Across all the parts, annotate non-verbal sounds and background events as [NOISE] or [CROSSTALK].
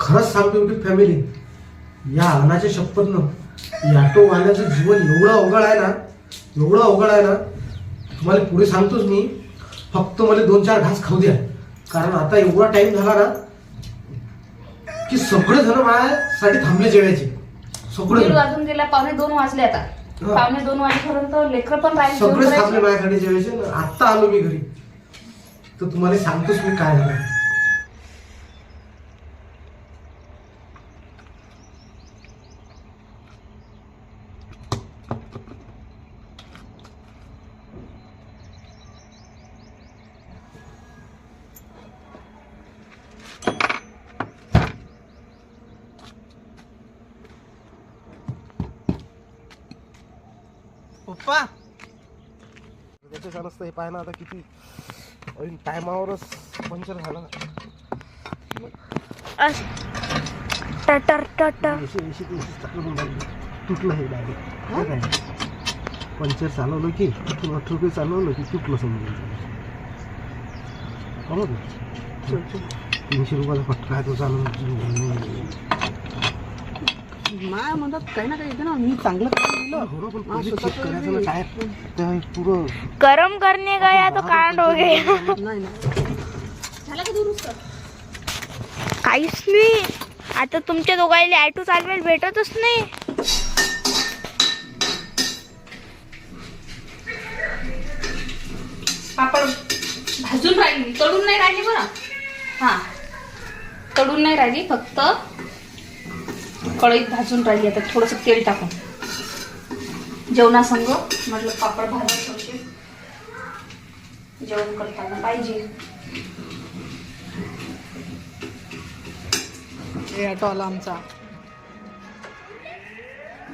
खरंच सांगतो YouTube family. या अन्नाच्या शपथनं ऑटोवाल्याचं जीवन एवढं अवघड आहे ना एवढं अवघड आहे ना तुम्हाला पुढे सांगतोच मी फक्त मला दोन चार घास खाऊ द्या. कारण आता एवढा टाइम झाला ना की सगळे जण माझ्यासाठी थांबले जेवायचे. सगळे. वाजून गेला पावणे दोन वाजले आता. पावणे दोन वाजेपर्यंत लेकर पण राहिले सगळेच थांबले. माझ्यासाठी जेवायचे. आत्ता आलो मी घरी. तर तुम्हाला सांगतोच मी काय झालं. पप्पा त्याच्या चालत हे पाय ना आता किती. टायमावरच पंचर झालं अस- टटर टटर. एशी एशी ते एशीच टाकलं तुटलं हे डायरेक्ट पंचर चालवलं की तुला रुपये चालवलं की तुटलं समजून बरोबर? तीनशे रुपयाचा फटका आहे तो चालवून. माया म्हणतात काही ना काही येते ना. मी चांगलं काम हो गरम करने गया तो कांड हो गया नाही नाही. झालं का दुरुस्त? काहीच नाही. आता तुमच्या दोघांना ॲटो चालवायला भेटतच नाही. पापड भाजून राहिली. तळून नाही राहिली बरं. हा. तळून नाही राहिली फक्त कढईत भाजून राहिली आता थोडंसं तेल टाकून. जेवणासंग म्हटलं पापड भाजून थोडेसे जेवण करताना पाहिजे. हे ऑटो आला आमचा.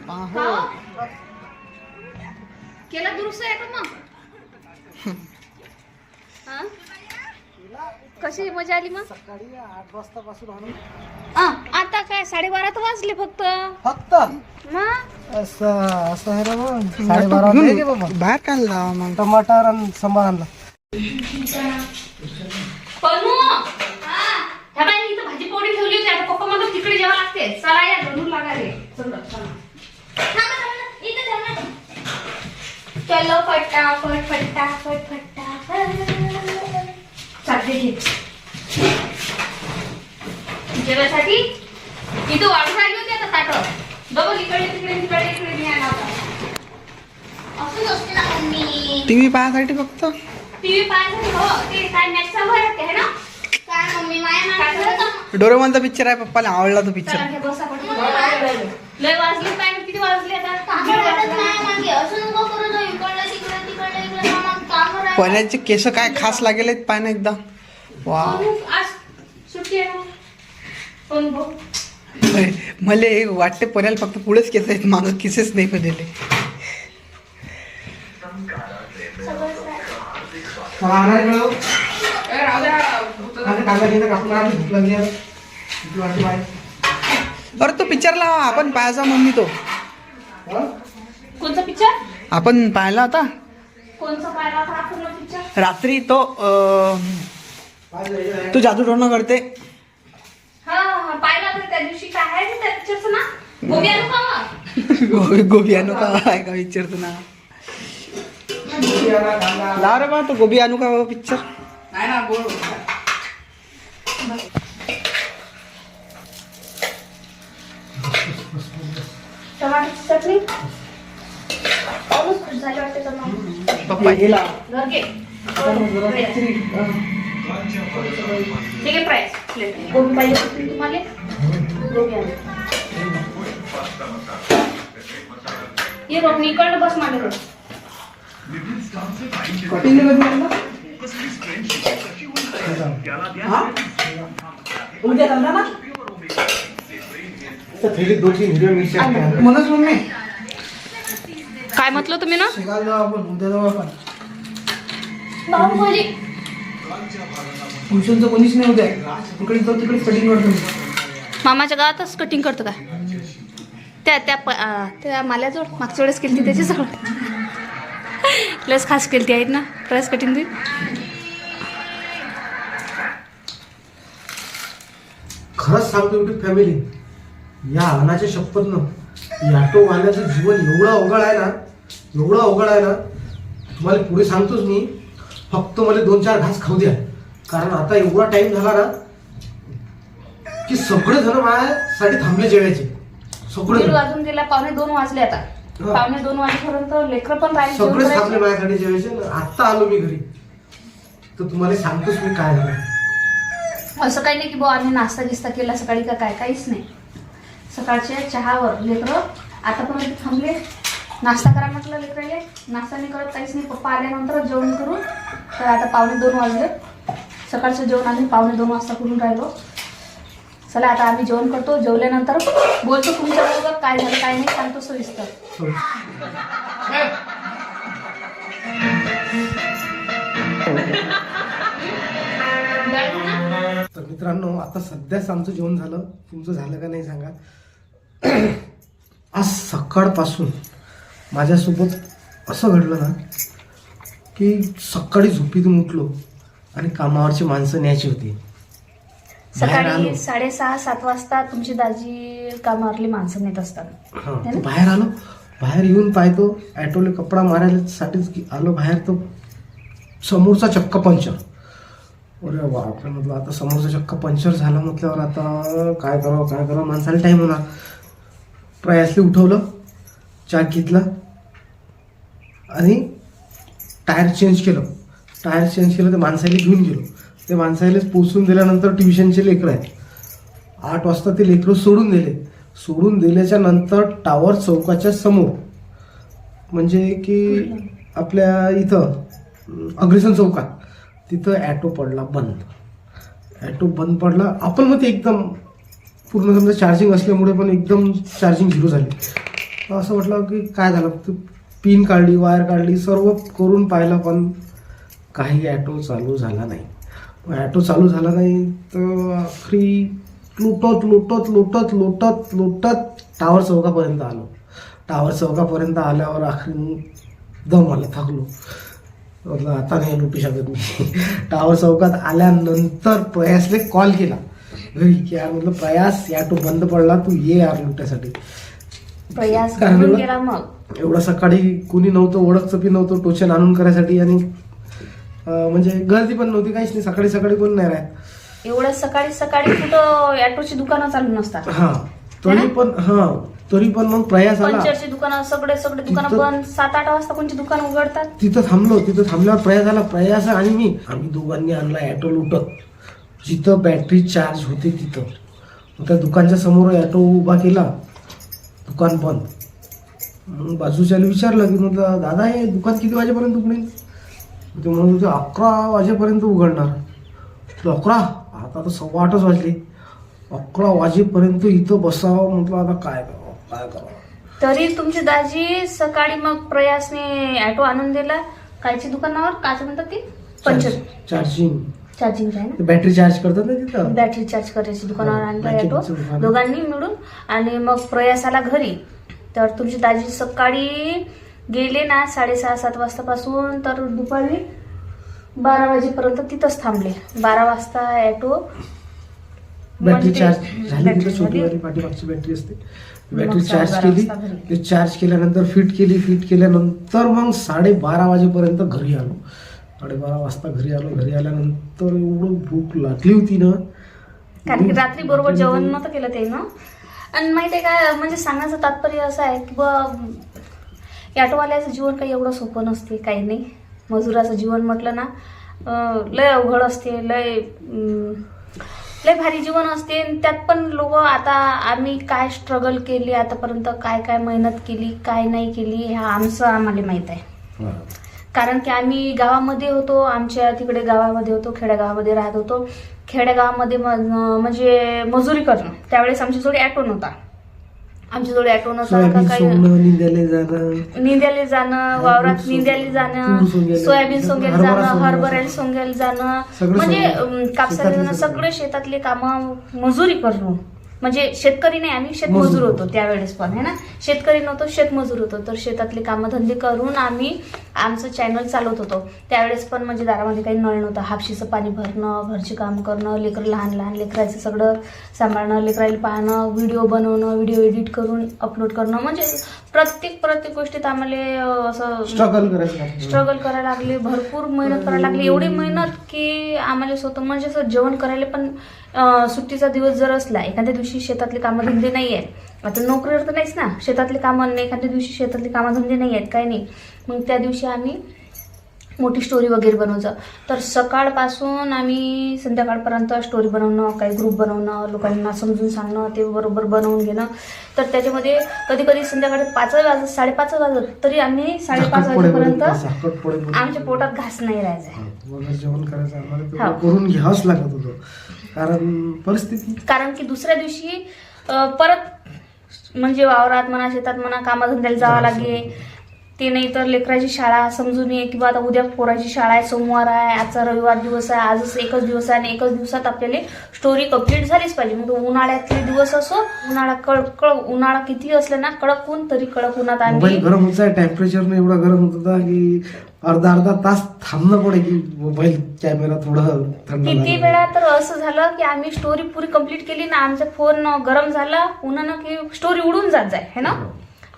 पाहो केला दुरुस्त आहे का मग? [LAUGHS] हा? कशी मजा आली मग? सकाळी आठ वाजतापासून आणून आ, आता काय साडेबारा तर वाजले फक्त. फक्त? मग? असं असं आहे ना मग साडेबारा वाजले की बाबा? बाहेर जावा मग. टमाटर आणि सांबार आणला. पनू हा ह्या बाई इथं भाजी पोळी ठेवली होती. आता पप्पा म्हणतो तिकडे जेव्हा लागते. चला या रे. फटाफट फटाफट फटाफट चालते घे जेवायसाठी? इथं वाढून राहिली होती आता ताट डबल इकडे तिकडे तिकडे इकडे. असंच असते ना मम्मी. टीव्ही पाहायसाठी फक्त? टीव्ही पाहायसाठी हो. ते काय मॅच चालू आहे वाटते, है ना? काय मम्मी माया काय करत आहे? डोरेमॉनचा पिक्चर आहे पप्पाला आवडला तो पिक्चर बसा पटकन. लय वाजले काय किती वाजले आता? पण्याचे केस काय खास लागेल आहेत पाय ना एकदा. वा आज सुट्टी आहे पण मला हे वाटते पण्याला फक्त पुढेच केस आहेत मागं केसेस नाही पडेले अरे तो पिक्चर लावा आपण पाहायचा मम्मी तो. कोणचा पिक्चर आपण पाहिला होता? रात्री तो तो जादू टोणं करते. हा पाहिला होता त्या दिवशी काय आहे ते त्या पिक्चरचं ना? गोबी आणू का मग? गोबी गोबी आणू का? आहे का पिक्चरचं नाव लाव रे बा तो गोबी पिक्चर नाही ना बोल टमाटरची चटणी पाऊस खुश झाले वाटते तर मग. पप्पा हे लाव. घर घे. ठीक आहे प्राईस प्लेट गोबी पाहिजे होती तुम्हाला? गोबी आणू ये बघ मी इकडनं बस माझ्याकडं. कटिंग उद्या चालता ना? थैलीत दोन तीन हिरव्या मिरच्या आहेत. म्हणूनच मम्मी. काय म्हटलं तुम्ही ना? शेगाव जाऊ आपण उद्या जाऊ आपण. ट्युशनचं कोणीच नाही उद्या तिकडे जाऊ तिकडे कटिंग करतो. मामाच्या गावातच कटिंग करतो का? त्या त्या प- त्या माल्याजवळ मागच्या वेळेस केली त्याच्याजवळ लस खास केली आहेत ना? प्राईस कटिंग ती खरंच सांगतो युट्यूब फॅमिली या अनाच्या शपथनं या ऑटोवाल्याचं जीवन एवढं अवघड आहे ना एवढं अवघड आहे ना तुम्हाला पुढे सांगतोच मी फक्त मला दोन चार घास खाऊ द्या. कारण आता एवढा टाइम झाला ना की सगळे जण माझ्यासाठी थांबले जेवायचे. सगळे. वाजून गेला पावणे दोन वाजले आता. पावणे दोन वाजेपर्यंत लेकरं पण राहिले सगळेच थांबले. माझ्यासाठी जेवायचे आत्ता आलो मी घरी. तर तुम्हाला सांगतोच मी काय झालं. असं काही नाही की बुवा आम्ही नाश्ता गिस्ता केला सकाळी का काय? काहीच नाही. सकाळच्या चहावर लेकरं आतापर्यंत थांबले. नाश्ता करा म्हटलं लेकराले. नाश्ता नाही करत काहीच नाही. पप्पा आल्यानंतर जेवण करू. तर आता पावणे दोन वाजले. सकाळचं जेवण आम्ही पावणे दोन वाजता करून राहिलो. चला आता आम्ही जेवण करतो. जेवल्यानंतर बोलतो तुमच्याबरोबर काय झालं काय नाही सांगतो सविस्तर. तर मित्रांनो आता सध्याच आमचं जेवण झालं. तुमचं झालं का नाही सांगा. आज सकाळपासून माझ्यासोबत असं घडलं ना की सकाळी झोपीतून उठलो. आणि कामावरची माणसं न्यायची होती. बाहेर आलो. सकाळी साडेसहा सात वाजता तुमची दाजी कामावरली माणसं नेत असतात हा बाहेर आलो. बाहेर येऊन पाहतो ॲटोले कपडा मारायला साठीच गे- आलो बाहेर तो समोरचा चक्क पंचर. अरे बापरे म्हटलं आता समोरचा चक्क पंचर झाला म्हटल्यावर आता काय करावं काय करावं? माणसाला टाईम होणार. प्रयासले उठवलं चहा घेतला आणि टायर चेंज केलं. टायर चेंज ते माणसाला घेऊन गेलो. ते माणसाला पोचून दिल्यानंतर ट्युशनचे लेकरं आहेत. आठ वाजता ते लेकरं सोडून दिले. सोडून दिल्याच्या नंतर टावर चौकाच्या समोर म्हणजे की आपल्या इथं अग्रेसन चौकात तिथं ॲटो पडला बंद. ॲटो बंद पडला. आपण मग ते एकदम पूर्ण समजा चार्जिंग असल्यामुळे पण एकदम चार्जिंग झिरो झाली. असं म्हटलं की काय झालं? पिन काढली वायर काढली सर्व करून पाहिलं पण काही ॲटो चालू झाला नाही. ॲटो चालू झाला नाही तर आखरी लुटत लुटत लुटत लुटत लुटत टावर चौकापर्यंत आलो. टावर चौकापर्यंत आल्यावर आखरी दम आला थकलो. म्हटलं आता नाही लुटू शकत मी. [LAUGHS] टावर चौकात आल्यानंतर प्रयासने कॉल केला. घरी की यार म्हटलं प्रयास या टो बंद पडला तू ये यार लुट्यासाठी प्रयास एवढं सकाळी कुणी नव्हतं ओळखचं बी नव्हतं टोचन आणून करायसाठी आणि म्हणजे गर्दी पण नव्हती काहीच नाही. सकाळी सकाळी कोण नाही राहत. एवढं सकाळी सकाळी कुठं ॲटोची दुकानं चालू नसतात. हा तरी पण हा तरी पण मग प्रयास आला. पंचरची दुकानं सगळे सगळे दुकानं तिथं- बंद. सात आठ वाजता कोणची दुकान उघडतात? तिथं थांबलो तिथं थांबल्यावर प्रयास आला. प्रयास आणि मी आम्ही दोघांनी आणला ॲटो लुटत. जिथं बॅटरी चार्ज होते तिथं. मग त्या दुकानच्या समोर ॲटो उभा केला. दुकान बंद. मग बाजूच्याला विचारलं की म्हटलं दादा हे दुकान किती वाजेपर्यंत उघडेल? ते म्हणत होते अकरा वाजेपर्यंत उघडणार. अकरा? आता तर सव्वा आठच वाजले. अकरा वाजेपर्यंत इथं बसावं म्हटलं आता काय करावं काय करावं? तरी तुमची दाजी सकाळी मग प्रयासने ॲटो आणून दिला कायची दुकानावर काय म्हणतात ती? पंचर. चार्जिंग. चार्जिंग आहे ना? बॅटरी चार्ज करतात ना तिथं? बॅटरी चार्ज करायची दुकानावर आणला बॅटरीचं ॲटो दुकान. दोघांनी मिळून. आणि मग प्रयासाला घरी. तर तुमची दाजी सकाळी गेले ना साडेसहा सात वाजतापासून तर दुपारी बारा वाजेपर्यंत तिथंच थांबले. बारा वाजता ॲटो. बॅटरी म्हणजे चार्ज झाली बॅटरी छोटी पाठीमागची बॅटरी असते. बॅटरी चार्ज केली. ते चार्ज केल्यानंतर फिट केली फिट केल्यानंतर मग साडेबारा वाजेपर्यंत घरी आलो. साडेबारा वाजता घरी आलो. घरी आल्यानंतर एवढं भूक लागली होती ना. कारण की रात्री बरोबर जेवण नव्हतं केलं ते ना आणि माहिती आहे का म्हणजे सांगण्याचं तात्पर्य असं आहे की बा ॲटोवाल्याचं जीवन काही एवढं सोपं नसते काही नाही. मजुराचं जीवन म्हटलं ना लय अवघड असते लय लय भारी जीवन असते. आणि त्यात पण लोक आता आम्ही काय स्ट्रगल केली आतापर्यंत काय काय मेहनत केली काय नाही केली ह्या आमचं आम्हाला माहीत आहे. कारण की आम्ही गावामध्ये होतो आमच्या तिकडे गावामध्ये होतो खेडेगावामध्ये राहत होतो. खेडेगावामध्ये म- म्हणजे मजुरी करणं त्यावेळेस आमच्याजवळ ॲटो नव्हता आमच्याजवळ का सोयाबीन काही सोंगणं निंद्याला जाणं निंद्याला जाणं वावरात निंद्याला जाणं सोयाबीन सोंग्याला हरभरा जाणं. हरभऱ्याला सोंग्याला जाणं म्हणजे कापसाला जाणं सगळं. सगळे शेतातले कामं मजुरी करणं म्हणजे शेतकरी नाही आम्ही शेतमजूर मजूर. होतो त्यावेळेस पण है ना? शेतकरी नव्हतो शेतमजूर होतो. तर शेतातले कामधंदे करून आम्ही आमचं चॅनल चालवत होतो. त्यावेळेस पण म्हणजे दारामध्ये काही नळ नव्हतं. हापशीचं पाणी भरणं घरचे काम करणं लेकरं लहान लहान लेकरायचं सगळं सांभाळणं लेकरायला पाहणं व्हिडिओ बनवणं व्हिडिओ एडिट करून अपलोड करणं. म्हणजे प्रत्येक प्रत्येक गोष्टीत आम्हाला असं स्ट्रगल करायचं. स्ट्रगल करायला लागले. भरपूर मेहनत करायला लागली. एवढी मेहनत की आम्हाला स्वतः म्हणजे असं जेवण करायला पण सुट्टीचा दिवस जर असला एखाद्या दिवशी शेतातले कामधंदे नाही आहेत आता नोकरीवर तर नाहीच ना. शेतातले कामं नाही एखाद्या दिवशी शेतातले कामधंदे नाही आहेत काही नाही. मग त्या दिवशी आम्ही मोठी स्टोरी वगैरे बनवायचं तर सकाळपासून आम्ही संध्याकाळपर्यंत स्टोरी बनवणं काही ग्रुप बनवणं लोकांना समजून सांगणं ते बरोबर बनवून घेणं. तर त्याच्यामध्ये कधी कधी संध्याकाळी पाच वाजत साडेपाच वाजत तरी आम्ही साडेपाच वाजेपर्यंत आमच्या पोटात घास नाही राहायचा. जेवण करायचं तेवढं हो. करून घ्यावंच लागत होतं. कारण परिस्थिती. कारण की दुसऱ्या दिवशी अं, परत म्हणजे वावरात म्हणा शेतात म्हणा कामाधंद्याला जावं लागे ते नाही तर लेकराची शाळा समजून ये किंवा आता उद्या पोराची शाळा आहे सोमवार आहे आजचा रविवार दिवस आहे आजच एकच दिवस आहे आणि एकच दिवसात आपल्याला स्टोरी कंप्लीट झालीच पाहिजे. मग तो उन्हाळ्यातले दिवस असो उन्हाळा कळ कळ उन्हाळा किती असलं ना कडक ऊन तरी कडक उन्हात आम्ही गरम होत टेम्परेचरने एवढा गरम होत होता की अर्धा अर्धा तास थांबणं पडे की मोबाईल कॅमेरा थोडा किती. वेळा तर असं झालं की आम्ही स्टोरी पुरी कंप्लीट केली ना आमचा फोन गरम झाला उन्हानं की स्टोरी उडून जात जाय है ना?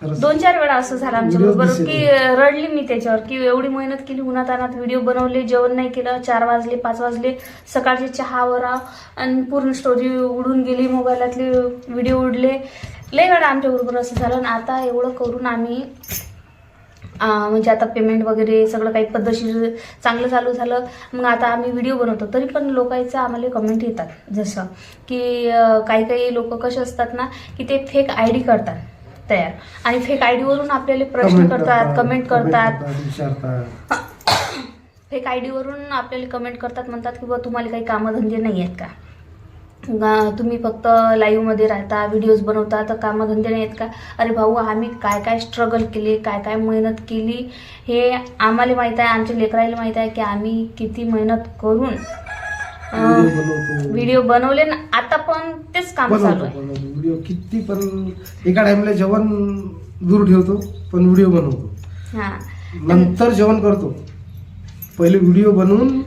खरंच. दोन चार वेळा असं झालं आमच्या Videos बरोबर दिसले. की रडली मी त्याच्यावर की एवढी मेहनत केली उन्हात अनात व्हिडिओ बनवले जेवण नाही केलं चार वाजले पाच वाजले सकाळचे चहावर आणि पूर्ण स्टोरी उडून गेली मोबाईलातले व्हिडिओ उडले. लय वेळा आमच्या बरोबर असं झालं. आणि आता एवढं करून आम्ही अं, म्हणजे आता पेमेंट वगैरे सगळं काही पद्धतशीर चांगलं चालू झालं. मग आता आम्ही व्हिडिओ बनवतो. तरी पण लोकांचं आम्हाला कमेंट येतात. जसं की अं, काही काही लोक कसे असतात ना की ते फेक आय डी करतात तयार. आणि फेक आय डीवरून आपल्याला प्रश्न करतात कमेंट करतात. फेक आय डीवरून आपल्याला कमेंट करतात म्हणतात की बा तुम्हाला काही कामधंदे नाही आहेत का? तुम्ही फक्त लाईव्हमध्ये राहता व्हिडिओज बनवता तर कामधंदे नाही आहेत का? अरे भाऊ आम्ही काय काय स्ट्रगल केले काय काय मेहनत केली हे आम्हाला माहीत आहे आमच्या लेकराला माहीत आहे की आम्ही किती मेहनत करून बनवतो. व्हिडिओ बनवले ना आता पण तेच काम चालू बनवतो आहे. बनवतो. व्हिडिओ किती पण एका टाइमला जेवण दूर ठेवतो पण व्हिडिओ बनवतो. हां. नंतर जेवण करतो. पहिले व्हिडिओ बनवून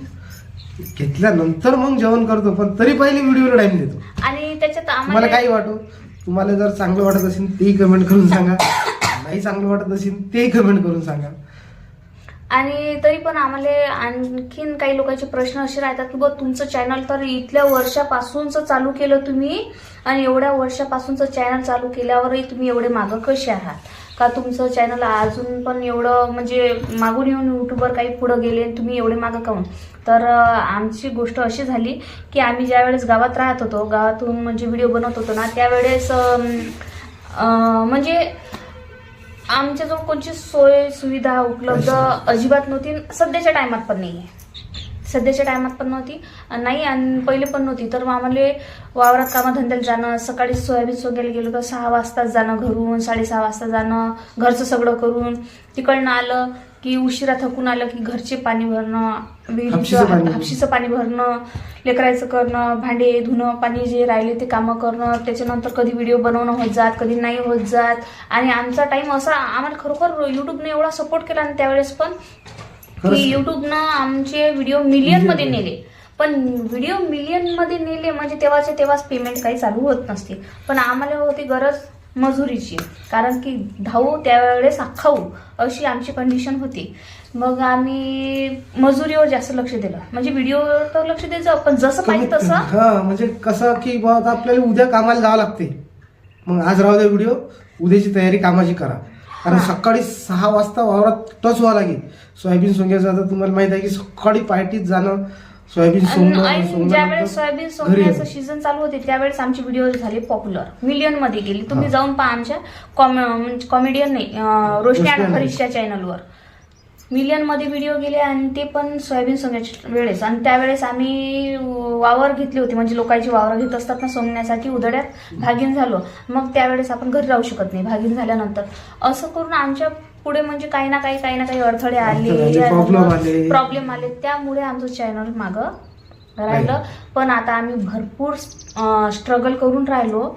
घेतल्यानंतर मग जेवण करतो पण तरी पहिले व्हिडिओला टाइम देतो. आणि त्याच्यात तुम्हाला आम्हाला काही वाटो तुम्हाला जर चांगलं वाटत असेल तेही कमेंट करून सांगा. [LAUGHS] नाही चांगलं वाटत असेल तेही कमेंट करून सांगा. आणि तरी पण आम्हाला आणखीन काही लोकांचे प्रश्न असे राहतात की बघ तुमचं चॅनल तर इथल्या वर्षापासूनच चालू केलं तुम्ही आणि एवढ्या वर्षापासूनचं चॅनल चालू केल्यावरही तुम्ही एवढे मागं कसे आहात? का तुमचं चॅनल अजून पण एवढं म्हणजे मागून येऊन युट्यूबवर काही पुढं गेले तुम्ही एवढे मागं काऊन? तर आमची गोष्ट अशी झाली की आम्ही ज्यावेळेस गावात राहत होतो गावातून म्हणजे व्हिडिओ बनवत होतो ना त्यावेळेस म्हणजे आमच्याजवळ कोणची सोय सुविधा उपलब्ध अजिबात नव्हती. सध्याच्या टायमात पण नाही आहे सध्याच्या टायमात पण नव्हती. नाही आणि पहिले पण नव्हती. तर मग आम्हाला वावरात कामाधंद्याला जाणं सकाळी सोयाबीन सोगायला गेलो तर सहा वाजताच जाणं घरून साडेसहा वाजता जाणं घरचं सगळं करून तिकडनं आलं की उशिरा थकून आलं की घरचे पाणी भरणं हापशीचं पाणी. विहिरीचं हापशीचं पाणी भरणं लेकरायचं करणं भांडे धुणं पाणी जे राहिले ते कामं करणं त्याच्यानंतर कधी व्हिडिओ बनवणं होत जात कधी नाही होत जात आणि आमचा टाइम असा आम्हाला खरोखर युट्यूबने एवढा सपोर्ट केला आणि त्यावेळेस पण. की युट्यूबनं आमचे व्हिडिओ मिलियनमध्ये Million नेले पण व्हिडिओ मिलियनमध्ये नेले म्हणजे तेव्हाचे तेव्हाच पेमेंट काही चालू होत नसते पण आम्हाला होती गरज मजुरीची. कारण की धावू त्यावेळेस खाऊ अशी आमची कंडिशन होती. मग आम्ही मजुरीवर जास्त लक्ष दिलं. म्हणजे व्हिडिओवर तर लक्ष द्यायचं पण जसं पाहिजे तसं हा म्हणजे कसं की बा आता आपल्याला उद्या कामाला जावं लागते. मग आज राहू द्या व्हिडिओ उद्याची तयारी कामाची करा. कारण. सकाळी सहा वाजता वावरात टच व्हावं लागेल. सोयाबीन सोंग्याचं आता तुम्हाला माहीत आहे की सकाळी पार्टीत जाणं सोयाबीन सोंगणं आणि ज्यावेळेस सोंगल्यानंतर सोयाबीन घरी सोंगण्याचं येणं. सीझन चालू होते त्यावेळेस आमचे व्हिडिओ झाले पॉप्युलर मिलियनमध्ये गेली. तुम्ही हा. जाऊन पहा आमच्या कॉमेडियन नाही अं, रोशनी आणि रोशनी हरीशच्या चॅनलवर मिलियनमध्ये व्हिडिओ गेले आणि ते पण सोयाबीन सोंगण्याच्या वेळेस. आणि त्यावेळेस आम्ही वावर घेतले होते म्हणजे लोकांची वावर घेत असतात ना सोंगण्यासाठी उदड्यात भागीन झालो. मग त्यावेळेस आपण घरी राहू शकत नाही भागीन झाल्यानंतर. असं करून आमच्या पुढे म्हणजे काही ना काही काही ना काही अडथळे आले. प्रॉब्लेम आले. त्यामुळे आमचं चॅनल मागं राहिलं. पण आता आम्ही भरपूर स्ट्रगल करून राहिलो.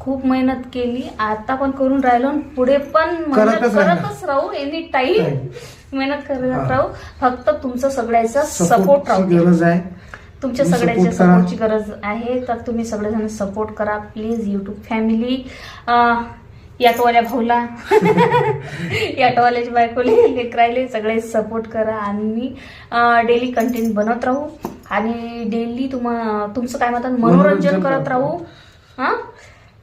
खूप मेहनत केली. आता पण करून राहिलो पुढे पण मेहनत करतच राहू. एनी टाइम मेहनत करत. राहू. फक्त तुमचं सगळ्याचा सपोर्ट राहू दे. गरज आहे. तुमच्या सगळ्यांच्या. सपोर्टची गरज आहे. तर तुम्ही सगळेजण सपोर्ट करा. प्लीज युट्यूब फॅमिली याटवाल्या भाऊला. याटवाल्याच्या बायकोले लेकरायले सगळे सपोर्ट करा आणि डेली कंटेंट बनवत राहू. आणि डेली तुम्हा तुमचं काय म्हणतात मनोरंजन करत राहू. हा?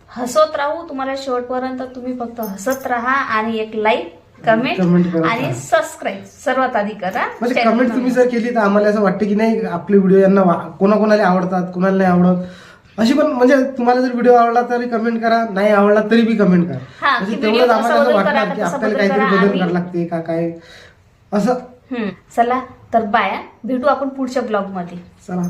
हसत राहू. तुम्हाला शेवटपर्यंत तुम्ही फक्त हसत राहा आणि एक लाईक कमेंट आणि. सबस्क्राईब सर्वात आधी करा. म्हणजे कमेंट. तुम्ही जर केली तर आम्हाला असं वाटतं की नाही आपले व्हिडिओ यांना कोणाकोणाला आवडतात कोणाला नाही आवडत. अशी पण म्हणजे तुम्हाला जर व्हिडिओ आवडला तरी कमेंट करा नाही आवडला तरी बी कमेंट करा. म्हणजे तेवढंच आम्हाला असं वाटणार की आपल्याला बदल काहीतरी करा बदल करावं लागते का काय? असं. चला तर बाया भेटू आपण पुढच्या ब्लॉगमध्ये. चला.